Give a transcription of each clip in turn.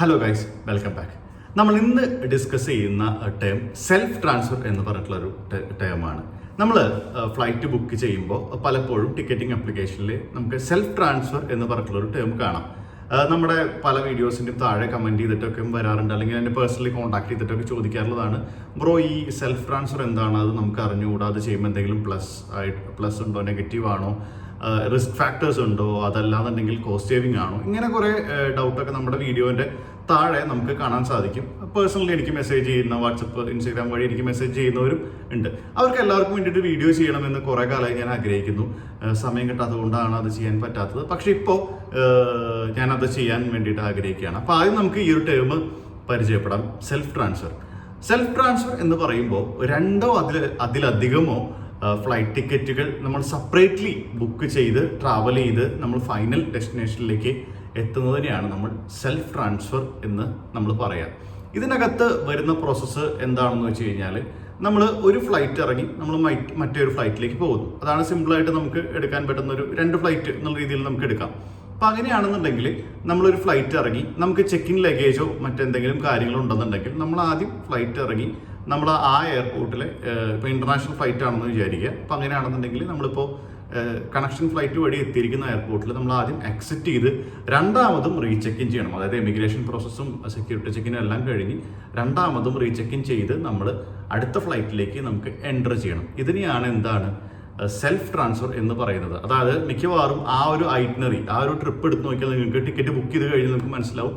Hello guys welcome back നമ്മൾ ഇന്ന് discuss ചെയ്യുന്ന ടേം സെൽഫ് ട്രാൻസ്ഫർ എന്ന് പറഞ്ഞിട്ടുള്ള ഒരു ടേമാണ് നമ്മൾ ഫ്ലൈറ്റ് ബുക്ക് ചെയ്യുമ്പോൾ പലപ്പോഴും ടിക്കറ്റിംഗ് ആപ്ലിക്കേഷനിൽ നമുക്ക് സെൽഫ് ട്രാൻസ്ഫർ എന്ന് പറഞ്ഞിട്ടുള്ള ഒരു ടേം കാണാം നമ്മുടെ പല വീഡിയോസിന്റെയും താഴെ കമന്റ് ചെയ്തിട്ടൊക്കെ വരാറുണ്ട്. അല്ലെങ്കിൽ എന്നെ പേഴ്സണലി കോൺടാക്ട് ചെയ്തിട്ടൊക്കെ ചോദിക്കാറുള്ളതാണ്. ബ്രോ ഈ സെൽഫ് ട്രാൻസ്ഫർ എന്താണ്? അത് നമുക്ക് അറിഞ്ഞുകൂടാ? അത് ചെയ്യുമ്പോൾ എന്തെങ്കിലും പ്ലസ് ആയിട്ട് പ്ലസ് ഉണ്ടോ? നെഗറ്റീവ് ആണോ? റിസ്ക് ഫാക്ടേഴ്സ് ഉണ്ടോ? അതല്ലാന്നുണ്ടെങ്കിൽ കോസ്റ്റ് സേവിങ് ആണോ? ഇങ്ങനെ കുറേ ഡൗട്ടൊക്കെ നമ്മുടെ വീഡിയോന്റെ താഴെ നമുക്ക് കാണാൻ സാധിക്കും. പേഴ്സണലി എനിക്ക് മെസ്സേജ് ചെയ്യുന്ന വാട്സപ്പ് ഇൻസ്റ്റാഗ്രാം വഴി എനിക്ക് മെസ്സേജ് ചെയ്യുന്നവരും ഉണ്ട്. അവർക്ക് എല്ലാവർക്കും വേണ്ടിയിട്ട് വീഡിയോ ചെയ്യണമെന്ന് കുറേ കാലമായി ഞാൻ ആഗ്രഹിക്കുന്നു. സമയം കിട്ടാത്തതുകൊണ്ടാണ് അത് ചെയ്യാൻ പറ്റാത്തത്. പക്ഷേ ഇപ്പോൾ ഞാനത് ചെയ്യാൻ വേണ്ടിയിട്ട് ആഗ്രഹിക്കുകയാണ്. അപ്പോൾ ആദ്യം നമുക്ക് ഈ ഒരു ടേം പരിചയപ്പെടാം. സെൽഫ് ട്രാൻസ്ഫർ സെൽഫ് ട്രാൻസ്ഫർ എന്ന് പറയുമ്പോൾ രണ്ടോ അതിൽ അതിലധികമോ ഫ്ലൈറ്റ് ടിക്കറ്റുകൾ നമ്മൾ സെപ്പറേറ്റ്ലി ബുക്ക് ചെയ്ത് ട്രാവൽ ചെയ്ത് നമ്മൾ ഫൈനൽ ഡെസ്റ്റിനേഷനിലേക്ക് എത്തുന്നതിനെയാണ് നമ്മൾ സെൽഫ് ട്രാൻസ്ഫർ എന്ന് നമ്മൾ പറയാം. ഇതിനകത്ത് വരുന്ന പ്രോസസ്സ് എന്താണെന്ന് വെച്ച് കഴിഞ്ഞാൽ നമ്മൾ ഒരു ഫ്ലൈറ്റ് ഇറങ്ങി നമ്മൾ മറ്റൊരു ഫ്ലൈറ്റിലേക്ക് പോകുന്നു. അതാണ് സിമ്പിളായിട്ട് നമുക്ക് എടുക്കാൻ പറ്റുന്ന ഒരു രണ്ട് ഫ്ലൈറ്റ് എന്നുള്ള രീതിയിൽ നമുക്ക് എടുക്കാം. അപ്പം അങ്ങനെയാണെന്നുണ്ടെങ്കിൽ നമ്മളൊരു ഫ്ലൈറ്റ് ഇറങ്ങി നമുക്ക് ചെക്ക് ലഗേജോ മറ്റെന്തെങ്കിലും കാര്യങ്ങളോ ഉണ്ടെന്നുണ്ടെങ്കിൽ നമ്മൾ ആദ്യം ഫ്ലൈറ്റ് ഇറങ്ങി നമ്മൾ ആ എയർപോർട്ടിൽ ഇപ്പോൾ ഇന്റർനാഷണൽ ഫ്ലൈറ്റ് ആണെന്ന് വിചാരിക്കുക. അപ്പോൾ അങ്ങനെയാണെന്നുണ്ടെങ്കിൽ നമ്മളിപ്പോൾ കണക്ഷൻ ഫ്ലൈറ്റ് വഴി എത്തിയിരിക്കുന്ന എയർപോർട്ടിൽ നമ്മൾ ആദ്യം എക്സിറ്റ് ചെയ്ത് രണ്ടാമതും റീചെക്ക് ചെയ്യണം. അതായത് എമിഗ്രേഷൻ പ്രോസസ്സും സെക്യൂരിറ്റി ചെക്കിനും എല്ലാം കഴിഞ്ഞ് രണ്ടാമതും റീചെക്ക് ചെയ്ത് നമ്മൾ അടുത്ത ഫ്ലൈറ്റിലേക്ക് നമുക്ക് എന്റർ ചെയ്യണം. ഇതിനെയാണ് എന്താണ് സെൽഫ് ട്രാൻസ്ഫർ എന്ന് പറയുന്നത്. അതായത് മിക്കവാറും ആ ഒരു ഐറ്റിനറി ആ ഒരു ട്രിപ്പ് എടുത്ത് നോക്കിയാൽ നിങ്ങൾക്ക് ടിക്കറ്റ് ബുക്ക് ചെയ്ത് കഴിഞ്ഞാൽ നിങ്ങൾക്ക് മനസ്സിലാവും.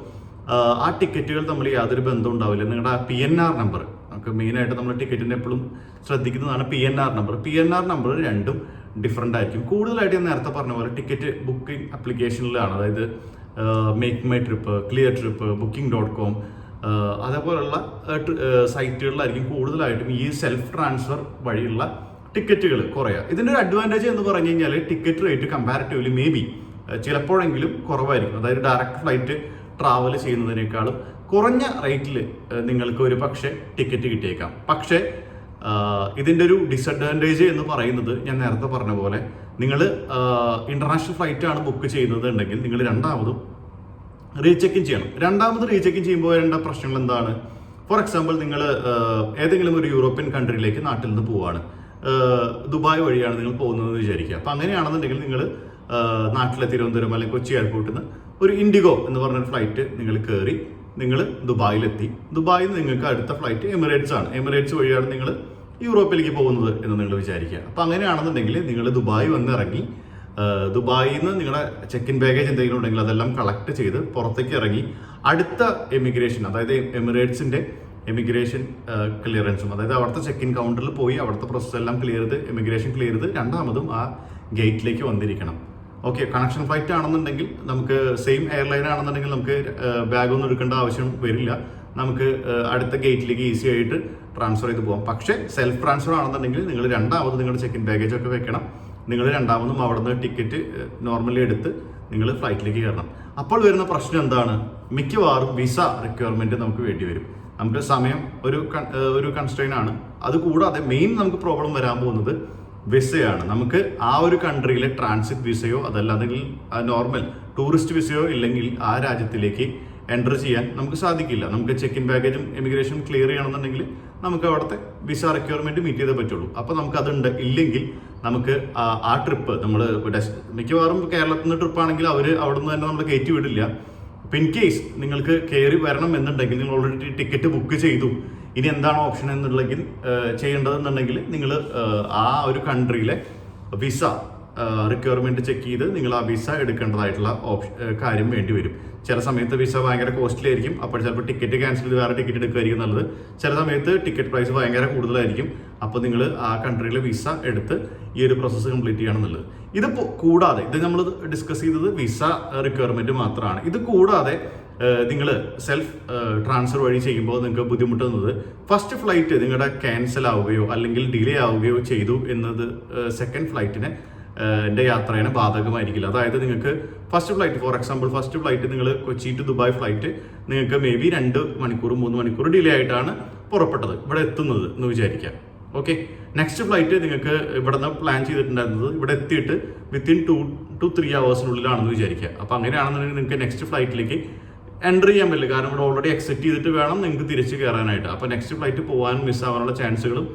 ആ ടിക്കറ്റുകൾ തമ്മിൽ യാതൊരു ബന്ധവും ഉണ്ടാവില്ല. നിങ്ങളുടെ പി എൻ ആർ നമ്പർ നമുക്ക് മെയിനായിട്ട് നമ്മൾ ടിക്കറ്റിന്റെ എപ്പോഴും ശ്രദ്ധിക്കുന്നതാണ് P N R number P N R number രണ്ടും ഡിഫറെന്റ് ആയിരിക്കും. കൂടുതലായിട്ട് ഞാൻ നേരത്തെ പറഞ്ഞ പോലെ ടിക്കറ്റ് ബുക്കിംഗ് അപ്ലിക്കേഷനിലാണ്. അതായത് make my trip clear trip booking dot com അതേപോലുള്ള സൈറ്റുകളിലായിരിക്കും കൂടുതലായിട്ടും ഈ സെൽഫ് ട്രാൻസ്ഫർ വഴിയുള്ള ടിക്കറ്റുകൾ കുറയുക. ഇതിന്റെ ഒരു അഡ്വാന്റേജ് എന്ന് പറഞ്ഞു കഴിഞ്ഞാൽ ticket rate comparatively maybe ചിലപ്പോഴെങ്കിലും കുറവായിരിക്കും. അതായത് ഡയറക്റ്റ് ഫ്ലൈറ്റ് ട്രാവൽ ചെയ്യുന്നതിനേക്കാളും കുറഞ്ഞ റേറ്റിൽ നിങ്ങൾക്ക് ഒരു പക്ഷേ ടിക്കറ്റ് കിട്ടിയേക്കാം. പക്ഷേ ഇതിന്റെ ഒരു ഡിസഡ്വാന്റേജ് എന്ന് പറയുന്നത് ഞാൻ നേരത്തെ പറഞ്ഞ പോലെ നിങ്ങൾ ഇന്റർനാഷണൽ ഫ്ലൈറ്റ് ആണ് ബുക്ക് ചെയ്യുന്നത് ഉണ്ടെങ്കിൽ നിങ്ങൾ രണ്ടാമതും റീചെക്ക് ചെയ്യണം. രണ്ടാമത് റീചെക്ക് ചെയ്യുമ്പോൾ വരേണ്ട പ്രശ്നങ്ങൾ എന്താണ്? ഫോർ എക്സാമ്പിൾ നിങ്ങൾ ഏതെങ്കിലും ഒരു യൂറോപ്യൻ കൺട്രിയിലേക്ക് നാട്ടിൽ നിന്ന് പോവാണ്. ദുബായ് വഴിയാണ് നിങ്ങൾ പോകുന്നതെന്ന് വിചാരിക്കുക. അപ്പം അങ്ങനെയാണെന്നുണ്ടെങ്കിൽ നിങ്ങൾ നാട്ടിലെ തിരുവനന്തപുരം അല്ലെങ്കിൽ കൊച്ചി എയർപോർട്ടിൽ നിന്ന് ഒരു ഇൻഡിഗോ എന്ന് പറഞ്ഞൊരു ഫ്ലൈറ്റ് നിങ്ങൾ കയറി നിങ്ങൾ ദുബായിലെത്തി. ദുബായിൽ നിന്ന് നിങ്ങൾക്ക് അടുത്ത ഫ്ലൈറ്റ് എമിറേറ്റ്സ് ആണ്. എമിറേറ്റ്സ് വഴിയാണ് നിങ്ങൾ യൂറോപ്പിലേക്ക് പോകുന്നത് എന്ന് നിങ്ങൾ വിചാരിക്കുക. അപ്പം അങ്ങനെയാണെന്നുണ്ടെങ്കിൽ നിങ്ങൾ ദുബായ് വന്നിറങ്ങി ദുബായിൽ നിന്ന് നിങ്ങളുടെ ചെക്ക് ഇൻ ബാഗേജ് എന്തെങ്കിലും ഉണ്ടെങ്കിൽ അതെല്ലാം കളക്ട് ചെയ്ത് പുറത്തേക്ക് ഇറങ്ങി അടുത്ത എമിഗ്രേഷൻ അതായത് എമിറേറ്റ്സിന്റെ എമിഗ്രേഷൻ ക്ലിയറൻസും അതായത് അവിടുത്തെ ചെക്ക് ഇൻ കൗണ്ടറിൽ പോയി അവിടുത്തെ പ്രോസസ്സെല്ലാം ക്ലിയർ ചെയ്ത് എമിഗ്രേഷൻ ക്ലിയർ ചെയ്ത് രണ്ടാമതും ആ ഗേറ്റിലേക്ക് വന്നിരിക്കണം. ഓക്കെ കണക്ഷൻ ഫ്ലൈറ്റ് ആണെന്നുണ്ടെങ്കിൽ നമുക്ക് സെയിം എയർലൈൻ ആണെന്നുണ്ടെങ്കിൽ നമുക്ക് ബാഗ് ഒന്നും എടുക്കേണ്ട ആവശ്യം വരില്ല. നമുക്ക് അടുത്ത ഗേറ്റിലേക്ക് ഈസി ആയിട്ട് ട്രാൻസ്ഫർ ചെയ്ത് പോകാം പക്ഷേ സെൽഫ് ട്രാൻസ്ഫർ ആണെന്നുണ്ടെങ്കിൽ നിങ്ങൾ രണ്ടാമത് നിങ്ങളുടെ ചെക്ക് ഇൻ ബാഗേജ് ഒക്കെ വെക്കണം. നിങ്ങൾ രണ്ടാമതും അവിടുന്ന് ടിക്കറ്റ് നോർമലി എടുത്ത് നിങ്ങൾ ഫ്ലൈറ്റിലേക്ക് കയറണം. അപ്പോൾ വരുന്ന പ്രശ്നം എന്താണ്? മിക്കവാറും വിസ റിക്വയർമെന്റ് നമുക്ക് വേണ്ടി വരും. നമുക്ക് സമയം ഒരു ഒരു കൺസ്ട്രെയിൻ ആണ്. അതുകൂടാതെ മെയിൻ നമുക്ക് പ്രോബ്ലം വരാൻ പോകുന്നത് വിസയാണ്. നമുക്ക് ആ ഒരു കൺട്രിയിലെ ട്രാൻസിറ്റ് വിസയോ അതല്ലാതെങ്കിൽ നോർമൽ ടൂറിസ്റ്റ് വിസയോ ഇല്ലെങ്കിൽ ആ രാജ്യത്തിലേക്ക് എന്റർ ചെയ്യാൻ നമുക്ക് സാധിക്കില്ല. നമുക്ക് ചെക്ക് ഇൻ ബാഗേജും ഇമിഗ്രേഷൻ ക്ലിയർ ചെയ്യണമെന്നുണ്ടെങ്കിൽ നമുക്ക് അവിടുത്തെ വിസ റിക്വയർമെന്റ് മീറ്റ് ചെയ്തേ പറ്റുള്ളൂ. അപ്പോൾ നമുക്ക് അതുണ്ട്. ഇല്ലെങ്കിൽ നമുക്ക് ആ- ട്രിപ്പ് നമ്മൾ മിക്കവാറും കേരളത്തിൽ നിന്ന് ട്രിപ്പ് ആണെങ്കിൽ അവർ അവിടെ നിന്ന് തന്നെ നമ്മൾ കയറ്റി വിടില്ല. ഇപ്പം ഇൻ കേസ് നിങ്ങൾക്ക് കയറി വരണം എന്നുണ്ടെങ്കിൽ നിങ്ങൾ ഓൾറെഡി ടിക്കറ്റ് ബുക്ക് ചെയ്തു. ഇനി എന്താണ് ഓപ്ഷൻ എന്നുണ്ടെങ്കിൽ ചെയ്യേണ്ടതെന്നുണ്ടെങ്കിൽ നിങ്ങൾ ആ ഒരു കൺട്രിയിലെ വിസ റിക്വയർമെന്റ് ചെക്ക് ചെയ്ത് നിങ്ങൾ ആ വിസ എടുക്കേണ്ടതായിട്ടുള്ള ഓപ്ഷൻ കാര്യം വേണ്ടി വരും. ചില സമയത്ത് വിസ ഭയങ്കര കോസ്റ്റ്ലി ആയിരിക്കും അപ്പോൾ ചിലപ്പോൾ ടിക്കറ്റ് ക്യാൻസൽ ചെയ്ത് വേറെ ടിക്കറ്റ് എടുക്കുമായിരിക്കും നല്ലത്. ചില സമയത്ത് ടിക്കറ്റ് പ്രൈസ് ഭയങ്കര കൂടുതലായിരിക്കും. അപ്പോൾ നിങ്ങൾ ആ കൺട്രിയിലെ വിസ എടുത്ത് ഈ ഒരു പ്രോസസ്സ് കംപ്ലീറ്റ് ചെയ്യണം എന്നുള്ളത് ഇത് കൂടാതെ ഇത് നമ്മൾ ഡിസ്കസ് ചെയ്തത് വിസ റിക്വയർമെന്റ് മാത്രമാണ്. ഇത് കൂടാതെ നിങ്ങൾ സെൽഫ് ട്രാൻസ്ഫർ വഴി ചെയ്യുമ്പോൾ നിങ്ങൾക്ക് ബുദ്ധിമുട്ടുന്നത് ഫസ്റ്റ് ഫ്ലൈറ്റ് നിങ്ങളുടെ ക്യാൻസൽ ആവുകയോ അല്ലെങ്കിൽ ഡിലേ ആവുകയോ ചെയ്തു എന്നത് സെക്കൻഡ് ഫ്ലൈറ്റിന് എന്റെ യാത്രയാണ് ബാധകമായിരിക്കില്ല. അതായത് നിങ്ങൾക്ക് first flight for example first flight നിങ്ങൾ കൊച്ചി ടു ദുബായ് ഫ്ലൈറ്റ് നിങ്ങൾക്ക് മേ ബി രണ്ട് മണിക്കൂർ മൂന്ന് മണിക്കൂർ ഡിലേ ആയിട്ടാണ് പുറപ്പെട്ടത് ഇവിടെ എത്തുന്നത് എന്ന് വിചാരിക്കാം ഓക്കെ നെക്സ്റ്റ് ഫ്ലൈറ്റ് നിങ്ങൾക്ക് ഇവിടെ നിന്ന് പ്ലാൻ ചെയ്തിട്ടുണ്ടായിരുന്നത് ഇവിടെ എത്തിയിട്ട് വിത്തിൻ ടു ടു ത്രീ അവേഴ്സിനുള്ളിലാണെന്ന് വിചാരിക്കുക. അപ്പോൾ അങ്ങനെയാണെന്നുണ്ടെങ്കിൽ നിങ്ങൾക്ക് നെക്സ്റ്റ് ഫ്ലൈറ്റിലേക്ക് എന്റർ ചെയ്യാൻ പറ്റില്ല. കാരണം ഇവിടെ ഓൾറെഡി എക്സിറ്റ് ചെയ്തിട്ട് വേണം നിങ്ങൾക്ക് തിരിച്ച് കയറാനായിട്ട് അപ്പോൾ നെക്സ്റ്റ് ഫ്ലൈറ്റ് പോകാൻ മിസ്സാവാനുള്ള ചാൻസുകളും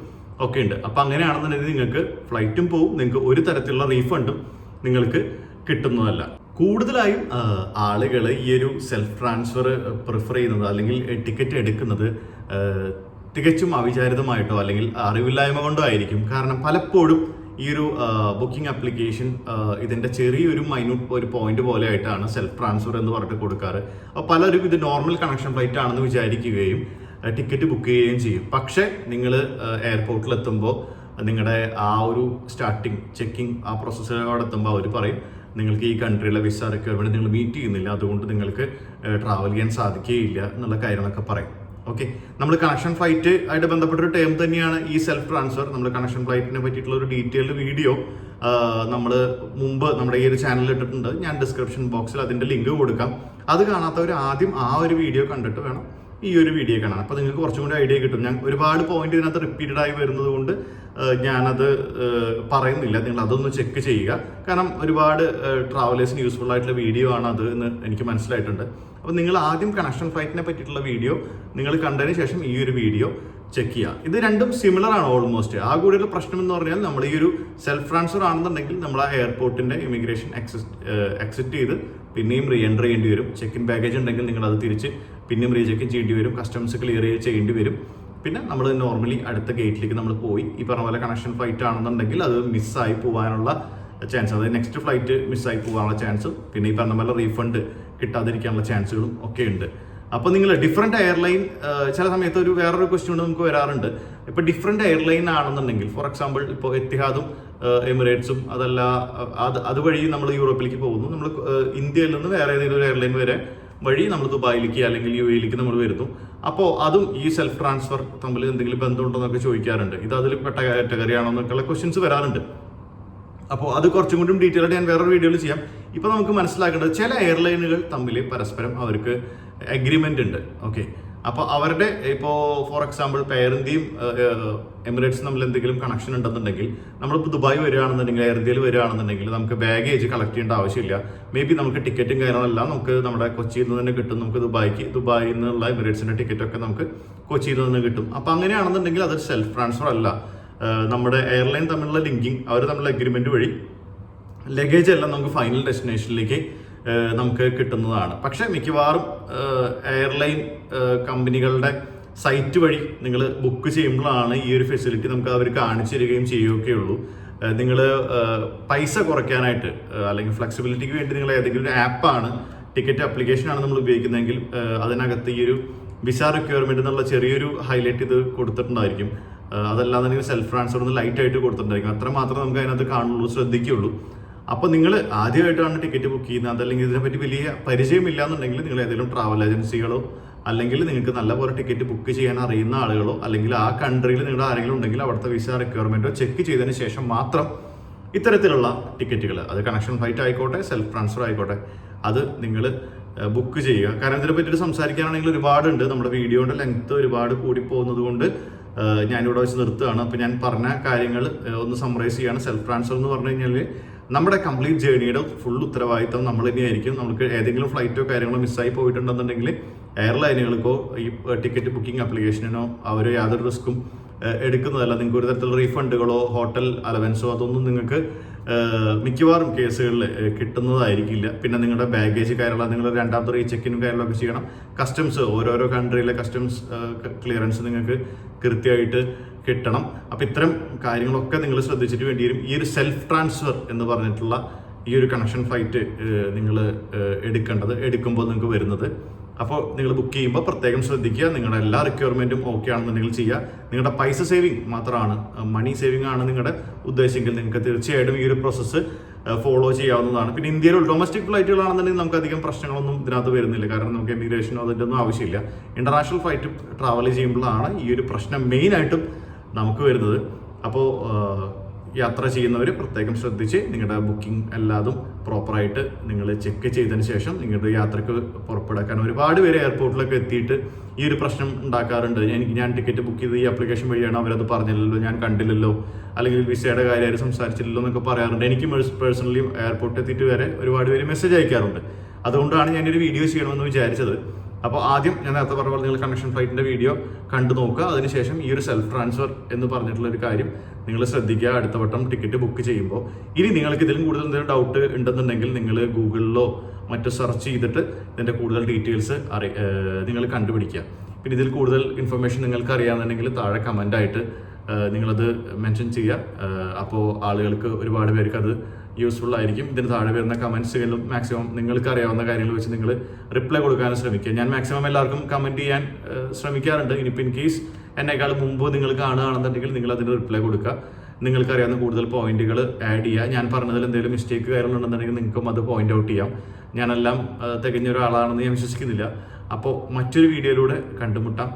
ഒക്കെ ഉണ്ട്. അപ്പോൾ അങ്ങനെയാണെന്നുണ്ടെങ്കിൽ നിങ്ങൾക്ക് ഫ്ലൈറ്റും പോവും. നിങ്ങൾക്ക് ഒരു തരത്തിലുള്ള റീഫണ്ടും നിങ്ങൾക്ക് കിട്ടുന്നതല്ല. കൂടുതലായും ആളുകൾ ഈ ഒരു സെൽഫ് ട്രാൻസ്ഫർ പ്രിഫർ ചെയ്യുന്നത് അല്ലെങ്കിൽ ടിക്കറ്റ് എടുക്കുന്നത് തികച്ചും അവിചാരിതമായിട്ടോ അല്ലെങ്കിൽ അറിവില്ലായ്മ കൊണ്ടോ ആയിരിക്കും. കാരണം പലപ്പോഴും ഈ ഒരു ബുക്കിംഗ് ആപ്ലിക്കേഷൻ ഇതിന്റെ ചെറിയൊരു മൈന്യൂട്ട് ഒരു പോയിന്റ് പോലെ ആയിട്ടാണ് സെൽഫ് ട്രാൻസ്ഫർ എന്ന് പറഞ്ഞിട്ട് കൊടുക്കാറ്. അപ്പോൾ പലരും ഇത് നോർമൽ കണക്ഷൻ ഫ്ലൈറ്റ് ആണെന്ന് വിചാരിക്കുകയും ടിക്കറ്റ് ബുക്ക് ചെയ്യുകയും ചെയ്യും. പക്ഷേ നിങ്ങൾ എയർപോർട്ടിൽ എത്തുമ്പോൾ നിങ്ങളുടെ ആ ഒരു സ്റ്റാർട്ടിങ് ചെക്കിംഗ് ആ പ്രോസസ്സിനോട് എത്തുമ്പോൾ അവർ പറയും നിങ്ങൾക്ക് ഈ കൺട്രിയിലെ വിസ റിക്വയർമെന്റ് നിങ്ങൾ മീറ്റ് ചെയ്യുന്നില്ല. അതുകൊണ്ട് നിങ്ങൾക്ക് ട്രാവൽ ചെയ്യാൻ സാധിക്കുകയില്ല എന്നുള്ള കാര്യങ്ങളൊക്കെ പറയും. ഓക്കെ നമ്മൾ കണക്ഷൻ ഫ്ലൈറ്റ് ആയിട്ട് ബന്ധപ്പെട്ട ഒരു ടേം തന്നെയാണ് ഈ സെൽഫ് ട്രാൻസ്ഫർ നമ്മൾ കണക്ഷൻ ഫ്ലൈറ്റിനെ പറ്റിയിട്ടുള്ള ഒരു ഡീറ്റെയിൽഡ് വീഡിയോ നമ്മൾ മുമ്പ് നമ്മുടെ ഈ ഒരു ചാനലിൽ ഇട്ടിട്ടുണ്ട്. ഞാൻ ഡിസ്ക്രിപ്ഷൻ ബോക്സിൽ അതിന്റെ ലിങ്ക് കൊടുക്കാം. അത് കാണാത്തവർ ആദ്യം ആ ഒരു വീഡിയോ കണ്ടിട്ട് വേണം ഈ ഒരു വീഡിയോ കാണാൻ അപ്പോൾ നിങ്ങൾക്ക് കുറച്ചും കൂടി ഐഡിയ കിട്ടും. ഞാൻ ഒരുപാട് പോയിന്റ് ഇതിനകത്ത് റിപ്പീറ്റഡ് ആയി വരുന്നത് കൊണ്ട് ഞാനത് പറയുന്നില്ല. നിങ്ങൾ അതൊന്ന് ചെക്ക് ചെയ്യുക. കാരണം ഒരുപാട് ട്രാവലേഴ്സിന് യൂസ്ഫുൾ ആയിട്ടുള്ള വീഡിയോ ആണ് അത് എന്ന് എനിക്ക് മനസ്സിലായിട്ടുണ്ട്. അപ്പോൾ നിങ്ങൾ ആദ്യം കണക്ഷൻ ഫ്ലൈറ്റിനെ പറ്റിയിട്ടുള്ള വീഡിയോ നിങ്ങൾ കണ്ടതിന് ശേഷം ഈ ഒരു വീഡിയോ ചെക്ക് ചെയ്യുക ഇത് രണ്ടും സിമിലർ ആണ് ഓൾമോസ്റ്റ് ആ കൂടിയുള്ള പ്രശ്നം എന്ന് പറഞ്ഞാൽ നമ്മൾ ഈ ഒരു സെൽഫ് ട്രാൻസ്ഫർ ആണെന്നുണ്ടെങ്കിൽ നമ്മൾ ആ എയർപോർട്ടിന്റെ ഇമിഗ്രേഷൻ അക്സെപ്റ്റ് ചെയ്ത് പിന്നെയും റീ എൻട്രി ചെയ്യേണ്ടി വരും. ചെക്ക് ഇൻ ബാഗേജ് ഉണ്ടെങ്കിൽ നിങ്ങൾ അത് തിരിച്ച് പിന്നെയും റീ ചെക്ക് ചെയ്യേണ്ടി വരും. കസ്റ്റംസ് ക്ലിയർ ചെയ്യേണ്ടി വരും. പിന്നെ നമ്മൾ നോർമലി അടുത്ത ഗേറ്റിലേക്ക് നമ്മൾ പോയി. ഈ പറഞ്ഞ പോലെ കണക്ഷൻ ഫ്ലൈറ്റ് ആണെന്നുണ്ടെങ്കിൽ അത് മിസ്സായി പോകാനുള്ള ചാൻസ് അതായത് നെക്സ്റ്റ് ഫ്ലൈറ്റ് മിസ്സായി പോകാനുള്ള ചാൻസും പിന്നെ ഈ പറഞ്ഞ പോലെ റീഫണ്ട് കിട്ടാതിരിക്കാനുള്ള ചാൻസുകളും ഒക്കെ ഉണ്ട്. അപ്പോൾ നിങ്ങൾ ഡിഫറെന്റ് എയർലൈൻ ചില സമയത്ത് ഒരു വേറൊരു ക്വസ്റ്റ്യൻ ഉണ്ട് നമുക്ക് വരാറുണ്ട്. ഇപ്പോൾ ഡിഫറെന്റ് എയർലൈൻ ആണെന്നുണ്ടെങ്കിൽ ഫോർ എക്സാമ്പിൾ ഇപ്പോൾ എത്തിഹാദും എമിറേറ്റ്സും അതല്ല അത് അതുവഴി നമ്മൾ യൂറോപ്പിലേക്ക് പോകുന്നു. നമ്മൾ ഇന്ത്യയിൽ നിന്ന് വേറെ ഏതെങ്കിലും ഒരു എയർലൈൻ വരെ വഴി നമ്മൾ ദുബായിലേക്ക് അല്ലെങ്കിൽ യു എയിലേക്ക് നമ്മൾ വരുന്നു. അപ്പോൾ അതും ഈ സെൽഫ് ട്രാൻസ്ഫർ തമ്മിൽ എന്തെങ്കിലും ബന്ധമുണ്ടോ എന്നൊക്കെ ചോദിക്കാറുണ്ട്. ഇത് അതിൽ പെട്ട കാറ്റഗറി ആണോ എന്നൊക്കെയുള്ള ക്വസ്റ്റ്യൻസ് വരാറുണ്ട്. അപ്പോൾ അത് കുറച്ചും കൂടി ഡീറ്റെയിൽ ആയിട്ട് ഞാൻ വേറൊരു വീഡിയോയിൽ ചെയ്യാം. ഇപ്പോൾ നമുക്ക് മനസ്സിലാക്കേണ്ടത് ചില എയർലൈനുകൾ തമ്മിൽ പരസ്പരം അവർക്ക് അഗ്രിമെന്റ് ഉണ്ട്. ഓക്കെ അപ്പോൾ അവരുടെ ഇപ്പോൾ ഫോർ എക്സാമ്പിൾ ഇന്ത്യയും എമിറേറ്റ്സും തമ്മിൽ എന്തെങ്കിലും കണക്ഷൻ ഉണ്ടെന്നുണ്ടെങ്കിൽ നമ്മളിപ്പോൾ ദുബായ് വരികയാണെന്നുണ്ടെങ്കിൽ എയർ ഇന്ത്യയിൽ വരികയാണെന്നുണ്ടെങ്കിൽ നമുക്ക് ബാഗേജ് കളക്ട് ചെയ്യേണ്ട ആവശ്യമില്ല. മേ ബി നമുക്ക് ടിക്കറ്റും കാര്യങ്ങളെല്ലാം നമുക്ക് നമ്മുടെ കൊച്ചിയിൽ നിന്ന് തന്നെ കിട്ടും. നമുക്ക് ദുബായിക്ക് ദുബായിൽ നിന്നുള്ള എമിറേറ്റ്സിന്റെ ടിക്കറ്റൊക്കെ നമുക്ക് കൊച്ചിയിൽ നിന്ന് കിട്ടും. അപ്പോൾ അങ്ങനെയാണെന്നുണ്ടെങ്കിൽ അത് സെൽഫ് ട്രാൻസ്ഫർ അല്ല. നമ്മുടെ എയർലൈൻ തമ്മിലുള്ള ലിങ്കിങ് അവർ തമ്മിലുള്ള അഗ്രിമെന്റ് വഴി ലഗേജ് എല്ലാം നമുക്ക് ഫൈനൽ ഡെസ്റ്റിനേഷനിലേക്ക് നമുക്ക് കിട്ടുന്നതാണ്. പക്ഷെ മിക്കവാറും എയർലൈൻ കമ്പനികളുടെ സൈറ്റ് വഴി നിങ്ങൾ ബുക്ക് ചെയ്യുമ്പോഴാണ് ഈ ഒരു ഫെസിലിറ്റി നമുക്ക് അവർ കാണിച്ചു തരികയും ചെയ്യുകയൊക്കെ ഉള്ളൂ. നിങ്ങൾ പൈസ കുറയ്ക്കാനായിട്ട് അല്ലെങ്കിൽ ഫ്ലെക്സിബിലിറ്റിക്ക് വേണ്ടി നിങ്ങൾ ഏതെങ്കിലും ഒരു ആപ്പാണ് ടിക്കറ്റ് ആപ്ലിക്കേഷനാണ് നമ്മൾ ഉപയോഗിക്കുന്നതെങ്കിൽ അതിനകത്ത് ഈ ഒരു വിസ റിക്വയർമെന്റ് എന്നുള്ള ചെറിയൊരു ഹൈലൈറ്റ് ഇത് കൊടുത്തിട്ടുണ്ടായിരിക്കും. അതല്ലാന്നുണ്ടെങ്കിൽ സെൽഫ് ട്രാൻസ്ഫർ ഒന്ന് ലൈറ്റ് ആയിട്ട് കൊടുത്തിട്ടുണ്ടായിരിക്കും. അത്ര മാത്രമേ നമുക്ക് അതിനകത്ത് കാണുള്ളൂ ശ്രദ്ധിക്കുള്ളൂ അപ്പോൾ നിങ്ങൾ ആദ്യമായിട്ടാണ് ടിക്കറ്റ് ബുക്ക് ചെയ്യുന്നത്. അതല്ലെങ്കിൽ ഇതിനെപ്പറ്റി വലിയ പരിചയമില്ല എന്നുണ്ടെങ്കിൽ നിങ്ങൾ ഏതെങ്കിലും ട്രാവൽ ഏജൻസികളോ അല്ലെങ്കിൽ നിങ്ങൾക്ക് നല്ലപോലെ ടിക്കറ്റ് ബുക്ക് ചെയ്യാൻ അറിയുന്ന ആളുകളോ അല്ലെങ്കിൽ ആ കൺട്രിയിൽ നിങ്ങളുടെ ആരെങ്കിലും ഉണ്ടെങ്കിൽ അവിടുത്തെ വിസ റിക്വയർമെന്റോ ചെക്ക് ചെയ്തതിന് ശേഷം മാത്രം ഇത്തരത്തിലുള്ള ടിക്കറ്റുകൾ അത് കണക്ഷൻ ഫ്ലൈറ്റ് ആയിക്കോട്ടെ സെൽഫ് ട്രാൻസ്ഫർ ആയിക്കോട്ടെ അത് നിങ്ങൾ ബുക്ക് ചെയ്യുക. കാരണം ഇതിനെ പറ്റിയിട്ട് സംസാരിക്കാനാണെങ്കിൽ ഒരുപാടുണ്ട്. നമ്മുടെ വീഡിയോയുടെ ലെങ്ത് ഒരുപാട് കൂടി പോകുന്നത് കൊണ്ട് ഞാനിവിടെ വെച്ച് നിർത്തുകയാണ്. അപ്പോൾ ഞാൻ പറഞ്ഞ കാര്യങ്ങൾ ഒന്ന് സമ്മറൈസ് ചെയ്യാണ്. സെൽഫ് ട്രാൻസ്ഫർ എന്ന് പറഞ്ഞു കഴിഞ്ഞാൽ നമ്മുടെ കംപ്ലീറ്റ് ജേർണിയുടെ ഫുൾ ഉത്തരവാദിത്തം നമ്മൾ തന്നെയായിരിക്കും. നമുക്ക് ഏതെങ്കിലും ഫ്ലൈറ്റോ കാര്യങ്ങളോ മിസ്സായി പോയിട്ടുണ്ടെന്നുണ്ടെങ്കിൽ എയർലൈനുകൾക്കോ ഈ ടിക്കറ്റ് ബുക്കിംഗ് ആപ്ലിക്കേഷനോ അവർ യാതൊരു റിസ്ക്കും എടുക്കുന്നതല്ല. നിങ്ങൾക്ക് ഒരു തരത്തിലുള്ള റീഫണ്ടുകളോ ഹോട്ടൽ അലവൻസോ അതൊന്നും നിങ്ങൾക്ക് മിക്കവാറും കേസുകളിൽ കിട്ടുന്നതായിരിക്കില്ല. പിന്നെ നിങ്ങളുടെ ബാഗേജ് കാര്യമുള്ള നിങ്ങൾ രണ്ടാമത്തെ റീ ചെക്കിനും കാര്യങ്ങളൊക്കെ ചെയ്യണം. കസ്റ്റംസ് ഓരോരോ കൺട്രിയിലെ കസ്റ്റംസ് ക്ലിയറൻസ് നിങ്ങൾക്ക് കൃത്യമായിട്ട് കിട്ടണം. അപ്പം ഇത്തരം കാര്യങ്ങളൊക്കെ നിങ്ങൾ ശ്രദ്ധിച്ചിട്ട് വേണ്ടി വരും. ഈ ഒരു സെൽഫ് ട്രാൻസ്ഫർ എന്ന് പറഞ്ഞിട്ടുള്ള ഈ ഒരു കണക്ഷൻ ഫ്ലൈറ്റ് നിങ്ങൾ എടുക്കേണ്ടത് എടുക്കുമ്പോൾ നിങ്ങൾക്ക് വരുന്നത്. അപ്പോൾ നിങ്ങൾ ബുക്ക് ചെയ്യുമ്പോൾ പ്രത്യേകം ശ്രദ്ധിക്കുക. നിങ്ങളുടെ എല്ലാ റിക്വയർമെന്റും ഓക്കെ ആണെന്നുണ്ടെങ്കിൽ ചെയ്യുക. നിങ്ങളുടെ പൈസ സേവിങ് മാത്രമാണ് മണി സേവിങ് ആണ് നിങ്ങളുടെ ഉദ്ദേശമെങ്കിൽ നിങ്ങൾക്ക് തീർച്ചയായിട്ടും ഈ ഒരു പ്രോസസ്സ് ഫോളോ ചെയ്യാവുന്നതാണ്. പിന്നെ ഇന്ത്യയിൽ ഡൊമസ്റ്റിക് ഫ്ലൈറ്റുകളാണെന്നുണ്ടെങ്കിൽ നമുക്ക് അധികം പ്രശ്നങ്ങളൊന്നും ഇതിനകത്ത് വരുന്നില്ല. കാരണം നമുക്ക് എമിഗ്രേഷനോ അതിന്റെ ഒന്നും ആവശ്യമില്ല. ഇന്റർനാഷണൽ ഫ്ലൈറ്റ് ട്രാവൽ ചെയ്യുമ്പോഴാണ് ഈ ഒരു പ്രശ്നം മെയിനായിട്ടും നമുക്ക് വരുന്നത്. അപ്പോൾ യാത്ര ചെയ്യുന്നവർ പ്രത്യേകം ശ്രദ്ധിച്ച് നിങ്ങളുടെ ബുക്കിംഗ് എല്ലാതും പ്രോപ്പറായിട്ട് നിങ്ങൾ ചെക്ക് ചെയ്തതിന് ശേഷം നിങ്ങളുടെ യാത്രയ്ക്ക് പുറപ്പെടുക ഒരുപാട് പേര് എയർപോർട്ടിലൊക്കെ എത്തിയിട്ട് ഈ ഒരു പ്രശ്നം ഉണ്ടാക്കാറുണ്ട്. എനിക്ക് ഞാൻ ടിക്കറ്റ് ബുക്ക് ചെയ്ത് ഈ ആപ്ലിക്കേഷൻ വഴിയാണ് അവരത് പറഞ്ഞില്ലല്ലോ ഞാൻ കണ്ടില്ലല്ലോ അല്ലെങ്കിൽ വിസയുടെ കാര്യം ആരും സംസാരിച്ചില്ലല്ലോ എന്നൊക്കെ പറയാറുണ്ട്. എനിക്ക് പേഴ്സണലി എയർപോർട്ടിൽ എത്തിയിട്ട് വരെ ഒരുപാട് പേര് മെസ്സേജ് അയക്കാറുണ്ട്. അതുകൊണ്ടാണ് ഞാനൊരു വീഡിയോ ചെയ്യണമെന്ന് വിചാരിച്ചത്. അപ്പോൾ ആദ്യം ഞാൻ നേരത്തെ പറഞ്ഞ പോലെ നിങ്ങൾ കണക്ഷൻ ഫ്ലൈറ്റിന്റെ വീഡിയോ കണ്ടു നോക്കുക. അതിനുശേഷം ഈ ഒരു സെൽഫ് ട്രാൻസ്ഫർ എന്ന് പറഞ്ഞിട്ടുള്ള ഒരു കാര്യം നിങ്ങൾ ശ്രദ്ധിക്കുക. അടുത്ത വട്ടം ടിക്കറ്റ് ബുക്ക് ചെയ്യുമ്പോൾ. ഇനി നിങ്ങൾക്ക് ഇതിലും കൂടുതൽ എന്തെങ്കിലും ഡൗട്ട് ഉണ്ടെന്നുണ്ടെങ്കിൽ നിങ്ങൾ ഗൂഗിളിലോ മറ്റോ സെർച്ച് ചെയ്തിട്ട് ഇതിന്റെ കൂടുതൽ ഡീറ്റെയിൽസ് അറി നിങ്ങൾ കണ്ടുപിടിക്കുക. പിന്നെ ഇതിൽ കൂടുതൽ ഇൻഫർമേഷൻ നിങ്ങൾക്ക് അറിയാമെന്നുണ്ടെങ്കിൽ താഴെ കമന്റായിട്ട് നിങ്ങളത് മെൻഷൻ ചെയ്യുക. അപ്പോൾ ആളുകൾക്ക് ഒരുപാട് പേർക്ക് അത് യൂസ്ഫുൾ ആയിരിക്കും. ഇതിന് താഴെ വരുന്ന കമൻസുകളിലും മാക്സിമം നിങ്ങൾക്ക് അറിയാവുന്ന കാര്യങ്ങൾ വെച്ച് നിങ്ങൾ റിപ്ലൈ കൊടുക്കാൻ ശ്രമിക്കുക. ഞാൻ മാക്സിമം എല്ലാവർക്കും കമന്റ് ചെയ്യാൻ ശ്രമിക്കാറുണ്ട്. ഇനിയിപ്പോൾ ഇൻ കേസ് എന്നെക്കാൾ മുമ്പ് നിങ്ങൾ കാണുകയാണെന്നുണ്ടെങ്കിൽ നിങ്ങൾ അതിന് റിപ്ലൈ കൊടുക്കുക. നിങ്ങൾക്ക് അറിയാവുന്ന കൂടുതൽ പോയിന്റുകൾ ആഡ് ചെയ്യുക. ഞാൻ പറഞ്ഞതിൽ എന്തെങ്കിലും മിസ്റ്റേക്ക് കാര്യങ്ങളുണ്ടെന്നുണ്ടെങ്കിൽ നിങ്ങൾക്കും അത് പോയിന്റ് ഔട്ട് ചെയ്യാം. ഞാനെല്ലാം തികഞ്ഞ ഒരാളാണെന്ന് ഞാൻ വിശ്വസിക്കുന്നില്ല. അപ്പോൾ മറ്റൊരു വീഡിയോയിലൂടെ കണ്ടുമുട്ടാം.